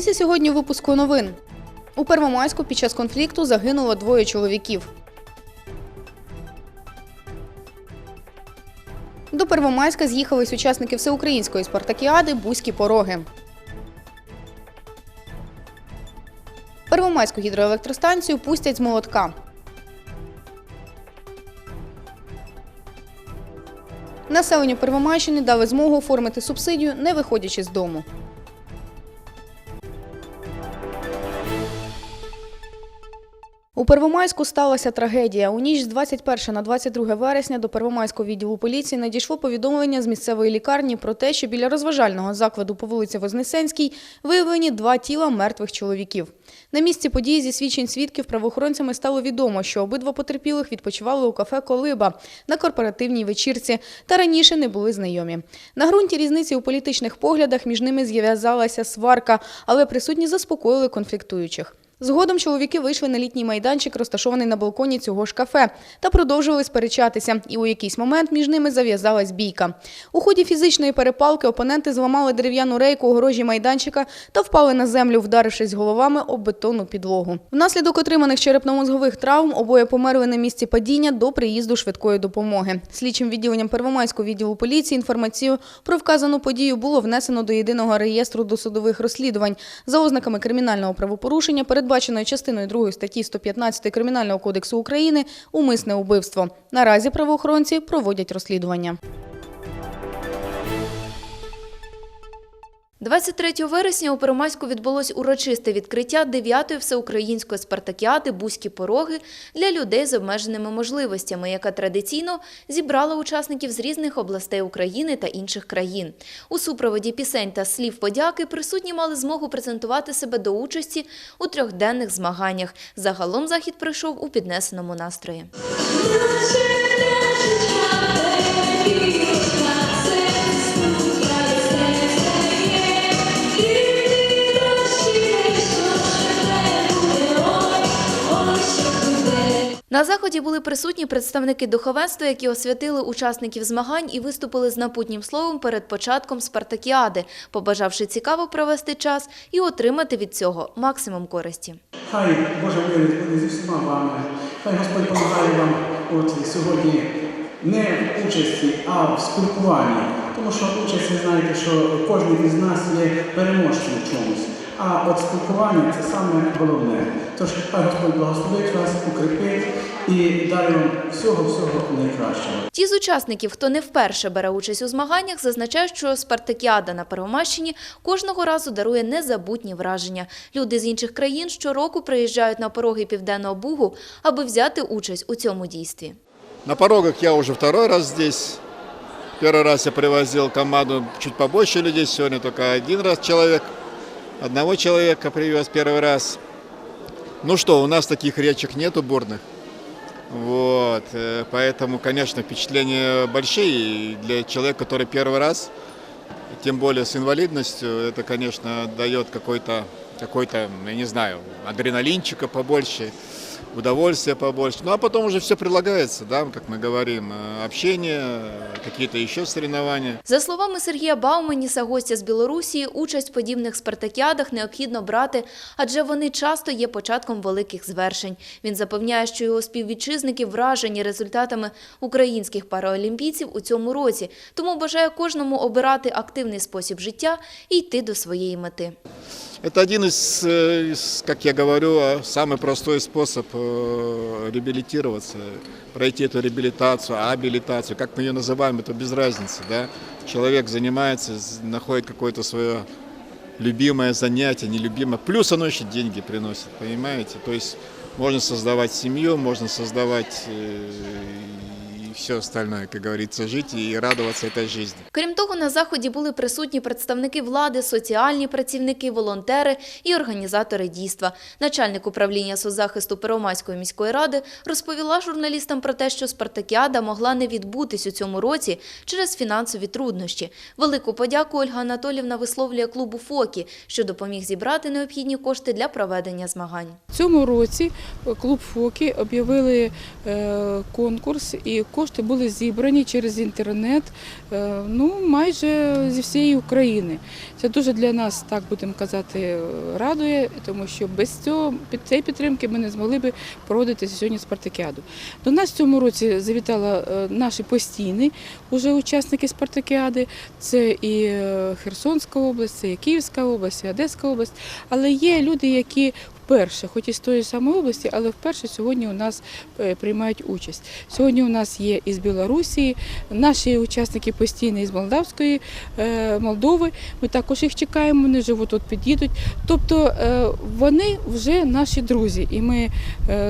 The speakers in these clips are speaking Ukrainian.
Дивіться сьогодні випуску новин. У Первомайську під час конфлікту загинуло двоє чоловіків. До Первомайська з'їхались учасники всеукраїнської спартакіади Бузькі пороги. Первомайську гідроелектростанцію пустять з молотка. Населенню Первомайщини дали змогу оформити субсидію, не виходячи з дому. У Первомайську сталася трагедія. У ніч з 21 на 22 вересня до Первомайського відділу поліції надійшло повідомлення з місцевої лікарні про те, що біля розважального закладу по вулиці Вознесенській виявлені два тіла мертвих чоловіків. На місці події зі свідчень свідків правоохоронцями стало відомо, що обидва потерпілих відпочивали у кафе Колиба на корпоративній вечірці та раніше не були знайомі. На ґрунті різниці у політичних поглядах між ними зв'язалася сварка, але присутні заспокоїли конфліктуючих. Згодом чоловіки вийшли на літній майданчик, розташований на балконі цього ж кафе, та продовжували сперечатися. І у якийсь момент між ними зав'язалась бійка. У ході фізичної перепалки опоненти зламали дерев'яну рейку огорожі майданчика та впали на землю, вдарившись головами об бетонну підлогу. Внаслідок отриманих черепно-мозгових травм обоє померли на місці падіння до приїзду швидкої допомоги. Слідчим відділенням Первомайського відділу поліції інформацію про вказану подію було внесено до єдиного реєстру досудових розслідувань за ознаками кримінального правопорушення, передбаченої частиною 2 статті 115 Кримінального кодексу України умисне убивство. Наразі правоохоронці проводять розслідування. 23 вересня у Первомайську відбулось урочисте відкриття 9-ї всеукраїнської спартакіади «Бузькі пороги» для людей з обмеженими можливостями, яка традиційно зібрала учасників з різних областей України та інших країн. У супроводі пісень та слів подяки присутні мали змогу презентувати себе до участі у трьохденних змаганнях. Загалом захід пройшов у піднесеному настрої. На заході були присутні представники духовенства, які освятили учасників змагань і виступили з напутнім словом перед початком спартакіади, побажавши цікаво провести час і отримати від цього максимум користі. Хай Боже мир зі всіма вами. Хай Господь допомагає вам от сьогодні не в участі, а в спілкуванні. Тому що участь, ви знаєте, що кожен із нас є переможцем в чомусь. А от спілкування це саме головне. Тож хай Господь благословить вас, укріпить і дай вам всього-всього найкращого. Ті з учасників, хто не вперше бере участь у змаганнях, зазначають, що спартакіада на Первомайщині кожного разу дарує незабутні враження. Люди з інших країн щороку приїжджають на пороги Південного Бугу, аби взяти участь у цьому дійстві. На порогах я уже второй раз здесь. Первый раз я привозил команду чуть побольше людей, сегодня только один раз человек. Одного человека привез первый раз. Ну что, у нас таких речек нет уборных. Вот, э, поэтому, конечно, впечатления большие для человека, который первый раз, тем более с инвалидностью, это, конечно, дает какой-то, какой-то, я не знаю, адреналинчика побольше, удовольствия побольше. Ну а потом уже все прилагается, да, как мы говорим, э, общение, э, какие-то еще соревнования. За словами Сергія Бауманіса, гостя з Білорусі, участь в подібних спартакіадах необхідно брати, адже вони часто є початком великих звершень. Він запевняє, що його співвітчизники вражені результатами українських параолімпійців у цьому році, тому бажає кожному обирати активний спосіб життя і йти до своєї мети. Это один из, э, из, как я говорю, э, самый простой способ э, реабилитироваться, пройти эту реабилитацию, абилитацию, как мы ее называем, это без разницы, да. Человек занимается, находит какое-то свое любимое занятие, нелюбимое, плюс оно еще деньги приносит, понимаете? То есть можно создавать семью, можно создавать э, и все остальное, как говорится, жить и радоваться этой жизни. Крім того, на заході були присутні представники влади, соціальні працівники, волонтери і організатори дійства. Начальник управління соцзахисту Первомайської міської ради розповіла журналістам про те, що спартакіада могла не відбутись у цьому році через фінансові труднощі. Велику подяку Ольга Анатолівна висловлює клубу ФОКі, що допоміг зібрати необхідні кошти для проведення змагань. В цьому році клуб ФОКі об'явили е, конкурс, і кошти були зібрані через інтернет е, ну, майже зі всієї України. Це дуже для нас, так будемо казати, радує, тому що без цього під цієї підтримки ми не змогли би проводити сьогодні спартакіаду. До нас в цьому році завітали е, наші постійні уже учасники спартакіади. Це і е, Херсонська область, це і Київська область, і Одеська область. Але є люди, які вперше, хоч і з тої самої області, але вперше сьогодні у нас е, приймають участь. Сьогодні у нас є із Білорусі, наші учасники постійні із Молдавської е, Молдови. Ми також їх чекаємо, вони живуть тут, під'їдуть. Тобто е, вони вже наші друзі, і ми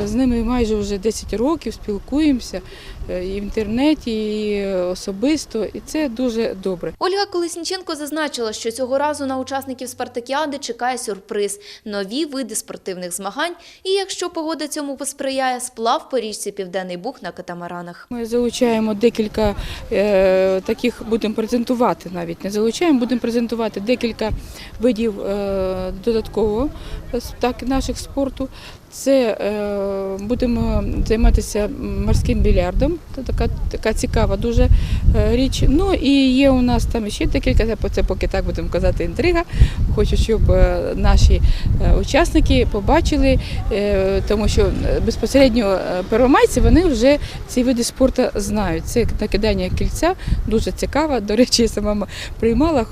з ними майже вже 10 років спілкуємося і в інтернеті, і особисто, і це дуже добре. Ольга Колесніченко зазначила, що цього разу на учасників спартакіади чекає сюрприз – нові види спортивних змагань. І якщо погода цьому посприяє, сплав по річці Південний Буг на катамаранах. Ми залучаємо декілька е, таких, будемо презентувати навіть не залучаємо, будемо презентувати декілька видів е, додаткового так, наших спорту. Це е, будемо займатися морським більярдом. Це така, така цікава дуже е, річ. Ну і є у нас там ще декілька, це, поки так будемо казати, інтрига. Хочу, щоб е, наші учасники побачили, тому що безпосередньо первомайці вони вже ці види спорту знають. Це накидання кільця, дуже цікаво. До речі, я сама приймала,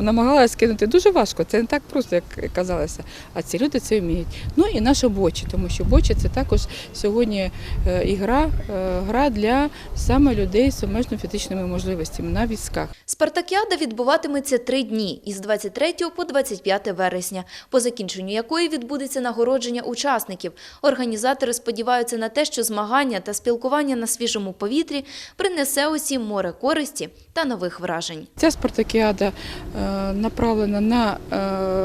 намагалася кинути. Дуже важко, це не так просто, як казалося. А ці люди це вміють. Ну і наша бочі, тому що бочі це також сьогодні е, ігра, е, гра для саме людей з обмеженими фізичними можливостями на візках. Спартакіада відбуватиметься три дні – із 23 по 25 вересня, по закінченню якої відбудеться нагородження учасників. Організатори сподіваються на те, що змагання та спілкування на свіжому повітрі принесе усім море користі та нових вражень. Ця спартакіада е, направлена на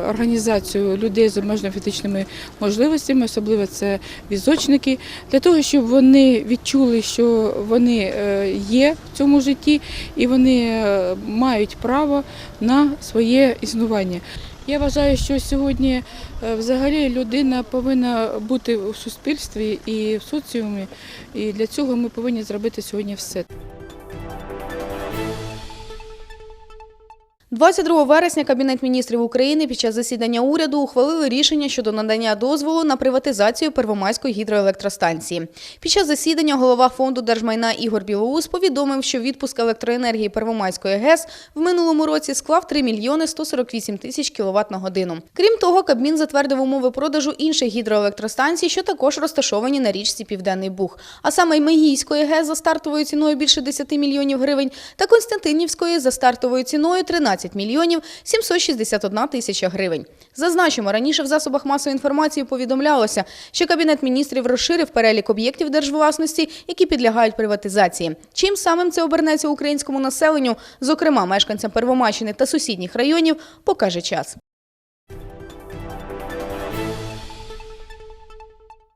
організацію людей з обмеженими фізичними можливостями, особливо це візочники, для того, щоб вони відчули, що вони е, є в цьому житті і вони е, мають право на своє існування. Я вважаю, що сьогодні е, взагалі людина повинна бути у суспільстві і в соціумі, і для цього ми повинні зробити сьогодні все. 22 вересня Кабінет міністрів України під час засідання уряду ухвалили рішення щодо надання дозволу на приватизацію Первомайської гідроелектростанції. Під час засідання голова фонду держмайна Ігор Білоус повідомив, що відпуск електроенергії Первомайської ГЕС в минулому році склав 3 мільйони 148 тисяч кіловат на годину. Крім того, Кабмін затвердив умови продажу інших гідроелектростанцій, що також розташовані на річці Південний Буг, а саме Мегійської ГЕС за стартовою ціною більше 10 мільйонів гривень та Константинівської за стартовою ціною 13 мільйонів 761 тисяча гривень. Зазначимо, раніше в засобах масової інформації повідомлялося, що Кабінет міністрів розширив перелік об'єктів держвласності, які підлягають приватизації. Чим самим це обернеться українському населенню, зокрема мешканцям Первомайщини та сусідніх районів, покаже час.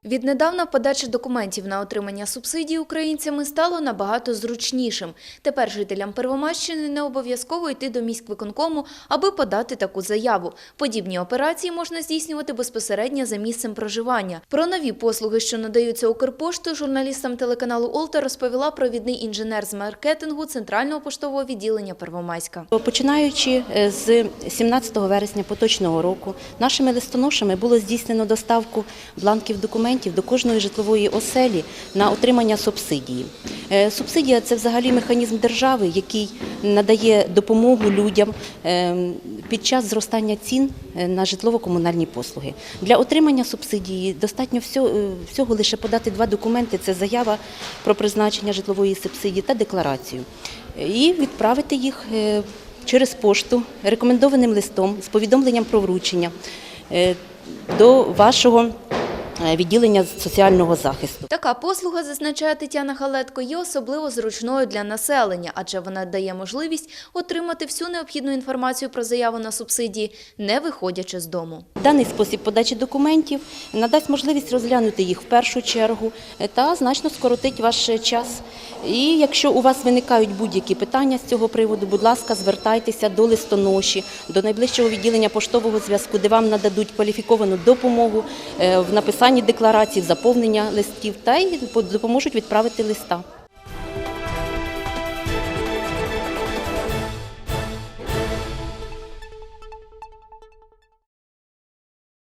Віднедавна подача документів на отримання субсидій українцями стало набагато зручнішим. Тепер жителям Первомайщини не обов'язково йти до міськвиконкому, аби подати таку заяву. Подібні операції можна здійснювати безпосередньо за місцем проживання. Про нові послуги, що надаються Укрпоштою, журналістам телеканалу Олта розповіла провідний інженер з маркетингу Центрального поштового відділення Первомайська. Починаючи е, з 17 вересня поточного року, нашими листоношами було здійснено доставку бланків документів до кожної житлової оселі на отримання субсидії. Е, Субсидія це взагалі механізм держави, який надає допомогу людям е, під час зростання цін е, на житлово-комунальні послуги. Для отримання субсидії достатньо всього, лише подати два документи: це заява про призначення житлової субсидії та декларацію, і відправити їх через пошту рекомендованим листом з повідомленням про вручення до вашого відділення соціального захисту. Така послуга, зазначає Тетяна Халетко, є особливо зручною для населення, адже вона дає можливість отримати всю необхідну інформацію про заяву на субсидії, не виходячи з дому. Даний спосіб подачі документів надасть можливість розглянути їх в першу чергу е, та значно скоротить ваш е, час. І якщо у вас виникають будь-які питання з цього приводу, будь ласка, звертайтеся до листоноші, до найближчого відділення поштового зв'язку, де вам нададуть кваліфіковану допомогу е, в написанні декларацій, декларації, заповнення листів та й допоможуть відправити листа.